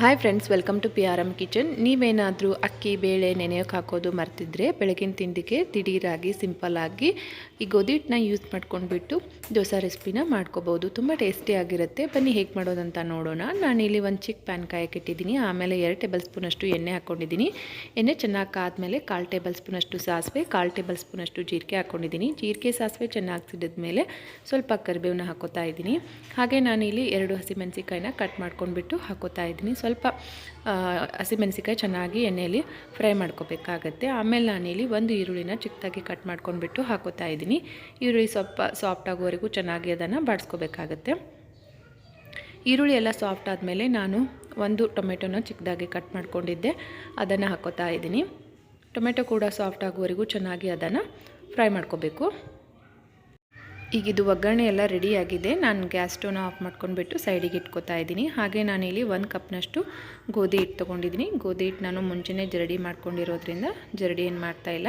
Hi friends welcome to P R M kitchen ನೀವೇನಾದರೂ ಅಕ್ಕಿ, ಬೇಳೆ, ನೆನೆಯೋಕೆ ಹಾಕೋದು ಮರ್ತಿದ್ರೆ ಬೆಳಗಿನ ತಿಂಡಿಗೆ ದಿಢೀರಾಗಿ ಸಿಂಪಲ್ಲಾಗಿ ಈ ಗೋಧಿ ಹಿಟ್ಟನ್ನ ಯೂಸ್ ಮಾಡ್ಕೊಂಡ್ಬಿಟ್ಟು ದೋಸೆ ರೆಸಿಪಿನ ಮಾಡ್ಕೋಬೋದು. ತುಂಬ ಟೇಸ್ಟಿಯಾಗಿರುತ್ತೆ ಬನ್ನಿ ಹೇಗೆ ಮಾಡೋದಂತ ನೋಡೋಣ. ನಾನಿಲ್ಲಿ ಒಂದು ಚಿಕ್ಕ ಪ್ಯಾನ್ ಕಾಯಕ್ಕೆ ಇಟ್ಟಿದ್ದೀನಿ. ಆಮೇಲೆ ಎರಡು ಟೇಬಲ್ ಸ್ಪೂನಷ್ಟು ಎಣ್ಣೆ ಹಾಕ್ಕೊಂಡಿದ್ದೀನಿ ಎಣ್ಣೆ ಚೆನ್ನಾಗಿ ಕಾದ್ಮೇಲೆ ಕಾಲು ಟೇಬಲ್ ಸ್ಪೂನಷ್ಟು ಸಾಸಿವೆ, ಕಾಲು ಟೇಬಲ್ ಸ್ಪೂನಷ್ಟು ಜೀರಿಗೆ ಹಾಕ್ಕೊಂಡಿದ್ದೀನಿ ಜೀರಿಗೆ, ಸಾಸಿವೆ ಚೆನ್ನಾಗಿ ಸಿಡಿದ್ಮೇಲೆ ಸ್ವಲ್ಪ ಕರಿಬೇವನ್ನ ಹಾಕೋತಾ ಇದ್ದೀನಿ. ಹಾಗೆ ನಾನಿಲ್ಲಿ ಎರಡು ಹಸಿಮೆಣಸಿಕಾಯಿನ ಕಟ್ ಮಾಡ್ಕೊಂಡ್ಬಿಟ್ಟು ಹಾಕೋತಾ ಇದ್ದೀನಿ. ಸ್ವಲ್ಪ ಹಸಿಮೆಣಸಿಕಾಯಿ ಚೆನ್ನಾಗಿ ಎಣ್ಣೆಯಲ್ಲಿ ಫ್ರೈ ಮಾಡ್ಕೋಬೇಕಾಗತ್ತೆ. ಆಮೇಲೆ ನಾನಿಲ್ಲಿ ಒಂದು ಈರುಳ್ಳಿನ ಚಿಕ್ಕದಾಗಿ ಕಟ್ ಮಾಡ್ಕೊಂಡ್ಬಿಟ್ಟು ಹಾಕೋತಾ ಇದ್ದೀನಿ. ಈರುಳ್ಳಿ ಸ್ವಲ್ಪ ಸಾಫ್ಟ್ ಆಗೋವರೆಗೂ ಚೆನ್ನಾಗಿ ಅದನ್ನು ಬಾಡಿಸ್ಕೋಬೇಕಾಗತ್ತೆ. ಈರುಳ್ಳಿ ಎಲ್ಲ ಸಾಫ್ಟ್ ಆದಮೇಲೆ ನಾನು ಒಂದು ಟೊಮೆಟೊನ ಚಿಕ್ಕದಾಗಿ ಕಟ್ ಮಾಡ್ಕೊಂಡಿದ್ದೆ. ಅದನ್ನು ಹಾಕೋತಾ ಇದ್ದೀನಿ. ಟೊಮೆಟೊ ಕೂಡ ಸಾಫ್ಟ್ ಆಗೋವರೆಗೂ ಚೆನ್ನಾಗಿ ಅದನ್ನು ಫ್ರೈ ಮಾಡ್ಕೋಬೇಕು. ಈಗ ಇದು ಒಗ್ಗರಣೆ ಎಲ್ಲ ರೆಡಿಯಾಗಿದೆ ನಾನು ಗ್ಯಾಸ್ ಸ್ಟೋವ್ನ ಆಫ್ ಮಾಡ್ಕೊಂಡ್ಬಿಟ್ಟು ಸೈಡಿಗೆ ಇಟ್ಕೋತಾ ಇದ್ದೀನಿ. ಹಾಗೆ ನಾನಿಲ್ಲಿ ಒಂದು ಕಪ್ನಷ್ಟು ಗೋಧಿ ಹಿಟ್ಟು ತೊಗೊಂಡಿದ್ದೀನಿ. ಗೋಧಿ ಹಿಟ್ಟು ನಾನು ಮುಂಚೆನೇ ಜರಡಿ ಮಾಡ್ಕೊಂಡಿರೋದ್ರಿಂದ ಜರಡಿ ಏನು ಮಾಡ್ತಾಯಿಲ್ಲ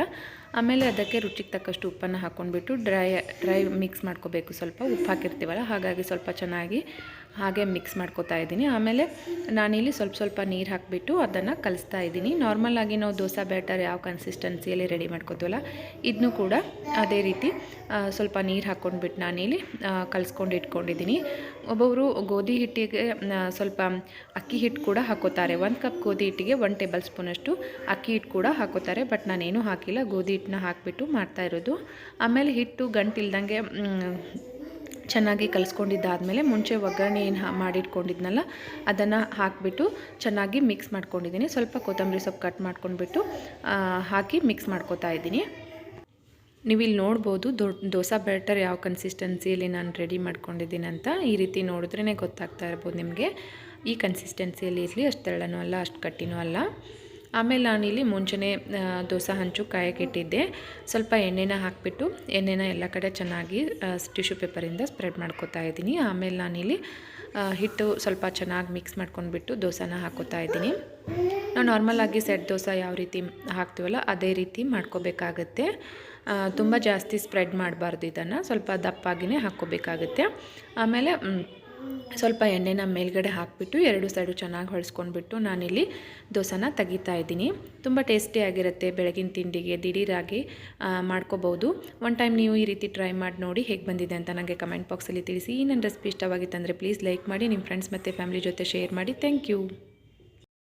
ಆಮೇಲೆ ಅದಕ್ಕೆ ರುಚಿಗೆ ತಕ್ಕಷ್ಟು ಉಪ್ಪನ್ನು ಹಾಕ್ಕೊಂಡ್ಬಿಟ್ಟು ಡ್ರೈ ಡ್ರೈ ಮಿಕ್ಸ್ ಮಾಡ್ಕೋಬೇಕು. ಸ್ವಲ್ಪ ಉಪ್ಪು ಹಾಕಿರ್ತೀವಲ್ಲ, ಹಾಗಾಗಿ ಸ್ವಲ್ಪ ಚೆನ್ನಾಗಿ ಹಾಗೆ ಮಿಕ್ಸ್ ಮಾಡ್ಕೋತಾ ಇದ್ದೀನಿ. ಆಮೇಲೆ ನಾನಿಲ್ಲಿ ಸ್ವಲ್ಪ ಸ್ವಲ್ಪ ನೀರು ಹಾಕಿಬಿಟ್ಟು ಅದನ್ನು ಕಲಿಸ್ತಾ ಇದ್ದೀನಿ. ನಾರ್ಮಲಾಗಿ ನಾವು ದೋಸೆ, ಬ್ಯಾಟರ್ ಯಾವ ಕನ್ಸಿಸ್ಟೆನ್ಸಿಯಲ್ಲಿ ರೆಡಿ ಮಾಡ್ಕೋತೀವಲ್ಲ ಇದನ್ನು ಕೂಡ ಅದೇ ರೀತಿ ಸ್ವಲ್ಪ ನೀರು ಹಾಕ್ಕೊಂಡ್ಬಿಟ್ಟು ನಾನಿಲ್ಲಿ ಕಲಿಸ್ಕೊಂಡು ಇಟ್ಕೊಂಡಿದ್ದೀನಿ. ಒಬ್ಬೊಬ್ಬರು ಗೋಧಿ ಹಿಟ್ಟಿಗೆ ಸ್ವಲ್ಪ ಅಕ್ಕಿ ಹಿಟ್ಟು ಕೂಡ ಹಾಕೋತಾರೆ. ಒಂದು ಕಪ್ ಗೋಧಿ ಹಿಟ್ಟಿಗೆ ಒನ್ ಟೇಬಲ್ ಸ್ಪೂನಷ್ಟು ಅಕ್ಕಿ ಹಿಟ್ಟು ಕೂಡ ಹಾಕೋತಾರೆ ಬಟ್ ನಾನೇನು ಹಾಕಿಲ್ಲ. ಗೋಧಿ ಹಿಟ್ಟನ್ನ ಹಾಕಿಬಿಟ್ಟು ಮಾಡ್ತಾ ಇರೋದು. ಆಮೇಲೆ ಹಿಟ್ಟು ಗಂಟಿಲ್ದಂಗೆ ಚೆನ್ನಾಗಿ ಕಲಿಸ್ಕೊಂಡಿದ್ದಾದಮೇಲೆ ಮುಂಚೆ ಒಗ್ಗರಣೆ ಏನು ಮಾಡಿಟ್ಕೊಂಡಿದ್ನಲ್ಲ, ಅದನ್ನು ಹಾಕಿಬಿಟ್ಟು ಚೆನ್ನಾಗಿ ಮಿಕ್ಸ್ ಮಾಡ್ಕೊಂಡಿದ್ದೀನಿ. ಸ್ವಲ್ಪ ಕೊತ್ತಂಬರಿ ಸೊಪ್ಪು ಕಟ್ ಮಾಡ್ಕೊಂಡ್ಬಿಟ್ಟು ಹಾಕಿ ಮಿಕ್ಸ್ ಮಾಡ್ಕೋತಾ ಇದ್ದೀನಿ. ನೀವು ಇಲ್ಲಿ ನೋಡ್ಬೋದು ದೊಡ್ಡ ದೋಸೆ ಬ್ಯಾಟರ್ ಯಾವ ಕನ್ಸಿಸ್ಟೆನ್ಸಿಯಲ್ಲಿ ನಾನು ರೆಡಿ ಮಾಡ್ಕೊಂಡಿದ್ದೀನಿ ಅಂತ. ಈ ರೀತಿ ನೋಡಿದ್ರೇ ಗೊತ್ತಾಗ್ತಾ ಇರ್ಬೋದು ನಿಮಗೆ. ಈ ಕನ್ಸಿಸ್ಟೆನ್ಸಿಯಲ್ಲಿ ಇರಲಿ, ಅಷ್ಟು ತೆಳ್ಳನೂ ಅಲ್ಲ, ಅಷ್ಟು ಕಟ್ಟಿನೂ ಅಲ್ಲ. ಆಮೇಲೆ ನಾನಿಲ್ಲಿ ಮುಂಚೆನೇ ದೋಸೆ ಹಂಚು ಕಾಯಕ್ಕೆ ಇಟ್ಟಿದ್ದೆ. ಸ್ವಲ್ಪ ಎಣ್ಣೆನ ಹಾಕಿಬಿಟ್ಟು, ಎಣ್ಣೆನ ಎಲ್ಲ ಕಡೆ ಚೆನ್ನಾಗಿ ಟಿಶ್ಯೂ ಪೇಪರಿಂದ ಸ್ಪ್ರೆಡ್ ಮಾಡ್ಕೋತಾ ಇದ್ದೀನಿ. ಆಮೇಲೆ ನಾನಿಲ್ಲಿ ಹಿಟ್ಟು ಸ್ವಲ್ಪ ಚೆನ್ನಾಗಿ ಮಿಕ್ಸ್ ಮಾಡ್ಕೊಂಡ್ಬಿಟ್ಟು ದೋಸೆನ ಹಾಕೋತಾ ಇದ್ದೀನಿ. ನಾವು ನಾರ್ಮಲಾಗಿ ಸೆಟ್ ದೋಸೆ ಯಾವ ರೀತಿ ಹಾಕ್ತೀವಲ್ಲ, ಅದೇ ರೀತಿ ಮಾಡ್ಕೋಬೇಕಾಗತ್ತೆ. ತುಂಬ ಜಾಸ್ತಿ ಸ್ಪ್ರೆಡ್ ಮಾಡಬಾರ್ದು ಇದನ್ನು, ಸ್ವಲ್ಪ ದಪ್ಪಾಗಿಯೇ ಹಾಕ್ಕೋಬೇಕಾಗುತ್ತೆ. ಆಮೇಲೆ ಸ್ವಲ್ಪ ಎಣ್ಣೆನ ಮೇಲ್ಗಡೆ ಹಾಕಿಬಿಟ್ಟು ಎರಡು ಸೈಡು ಚೆನ್ನಾಗಿ ಹೊಳ್ಸ್ಕೊಂಡ್ಬಿಟ್ಟು ನಾನಿಲ್ಲಿ ದೋಸೆನ ತೆಗಿತಾ ಇದ್ದೀನಿ. ತುಂಬ ಟೇಸ್ಟಿಯಾಗಿರುತ್ತೆ ಬೆಳಗಿನ ತಿಂಡಿಗೆ, ದಿಢೀರಾಗಿ ಮಾಡ್ಕೋಬೋದು. ಒನ್ ಟೈಮ್ ನೀವು ಈ ರೀತಿ ಟ್ರೈ ಮಾಡಿ ನೋಡಿ ಹೇಗೆ ಬಂದಿದೆ ಅಂತ ನನಗೆ ಕಮೆಂಟ್ ಬಾಕ್ಸಲ್ಲಿ ತಿಳಿಸಿ. ಈ ನನ್ನ ರೆಸಿಪಿ ಇಷ್ಟವಾಗಿತ್ತಂದರೆ ಪ್ಲೀಸ್ ಲೈಕ್ ಮಾಡಿ ನಿಮ್ಮ ಫ್ರೆಂಡ್ಸ್ ಮತ್ತು ಫ್ಯಾಮಿಲಿ ಜೊತೆ ಶೇರ್ ಮಾಡಿ. Thank you